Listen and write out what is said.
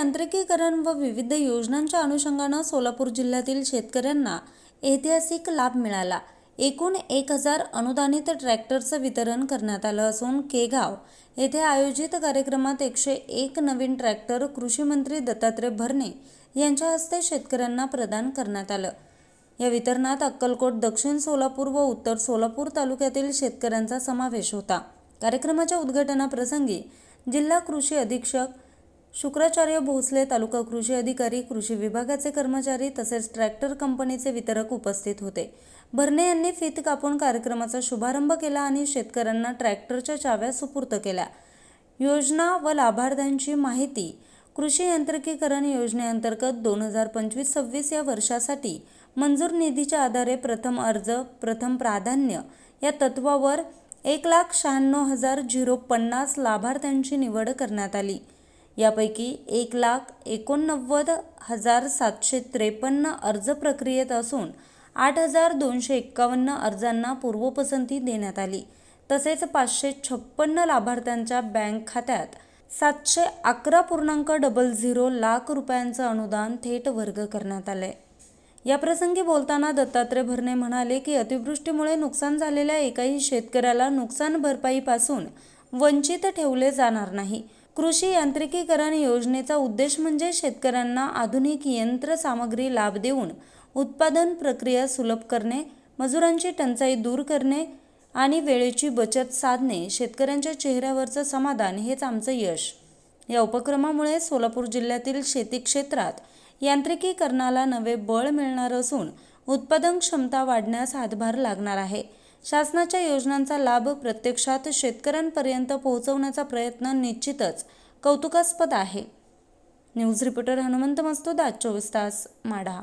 यांत्रिकीकरण व विविध योजनांच्या अनुषंगानं सोलापूर जिल्ह्यातील शेतकऱ्यांना ऐतिहासिक लाभ मिळाला. एकूण एक हजार अनुदानित ट्रॅक्टरचं वितरण करण्यात आलं असून केगाव येथे आयोजित कार्यक्रमात एकशे एक नवीन ट्रॅक्टर कृषीमंत्री दत्तात्रय भरणे यांच्या हस्ते शेतकऱ्यांना प्रदान करण्यात आलं. या वितरणात अक्कलकोट दक्षिण सोलापूर व उत्तर सोलापूर तालुक्यातील शेतकऱ्यांचा समावेश होता. कार्यक्रमाच्या उद्घाटनाप्रसंगी जिल्हा कृषी अधीक्षक शुक्राचार्य भोसले तालुका कृषी अधिकारी कृषी विभागाचे कर्मचारी तसेच ट्रॅक्टर कंपनीचे वितरक उपस्थित होते. भरणे यांनी फीत कापून कार्यक्रमाचा शुभारंभ केला आणि शेतकऱ्यांना ट्रॅक्टरच्या चाव्या सुपूर्त केल्या. योजना व लाभार्थ्यांची माहिती कृषी यांत्रिकीकरण योजनेअंतर्गत दोन हजार पंचवीस सव्वीस या वर्षासाठी मंजूर निधीच्या आधारे प्रथम अर्ज प्रथम प्राधान्य या तत्वावर एक लाख शहाण्णव हजार झिरो पन्नास लाभार्थ्यांची निवड करण्यात आली. यापैकी एक लाख एकोणनव्वद हजार सातशे त्रेपन्न अर्ज प्रक्रियेत असून आठ हजार दोनशे एक्कावन्न अर्जांना पूर्वपसंती देण्यात आली. तसेच पाचशे छप्पन्न लाभार्थ्यांच्या बँक खात्यात सातशे अकरा पूर्णांक डबल झिरो लाख रुपयांचं अनुदान थेट वर्ग करण्यात आलंय याप्रसंगी बोलताना दत्तात्रय भरणे म्हणाले की अतिवृष्टीमुळे नुकसान झालेल्या एकाही शेतकऱ्याला नुकसान भरपाईपासून वंचित ठेवले जाणार नाही. कृषी यांत्रिकीकरण योजनेचा उद्देश म्हणजे शेतकऱ्यांना आधुनिक यंत्रसामग्री लाभ देऊन उत्पादन प्रक्रिया सुलभ करणे मजुरांची टंचाई दूर करणे आणि वेळेची बचत साधणे शेतकऱ्यांच्या चेहऱ्यावरचं समाधान हेच आमचं यश. या उपक्रमामुळे सोलापूर जिल्ह्यातील शेती क्षेत्रात यांत्रिकीकरणाला नवे बळ मिळणार असून उत्पादन क्षमता वाढण्यास हातभार लागणार आहे. शासनाच्या योजनांचा लाभ प्रत्यक्षात शेतकऱ्यांपर्यंत पोहोचवण्याचा प्रयत्न निश्चितच कौतुकास्पद आहे. न्यूज रिपोर्टर हनुमंत मस्तोदा चोवीस तास माढा.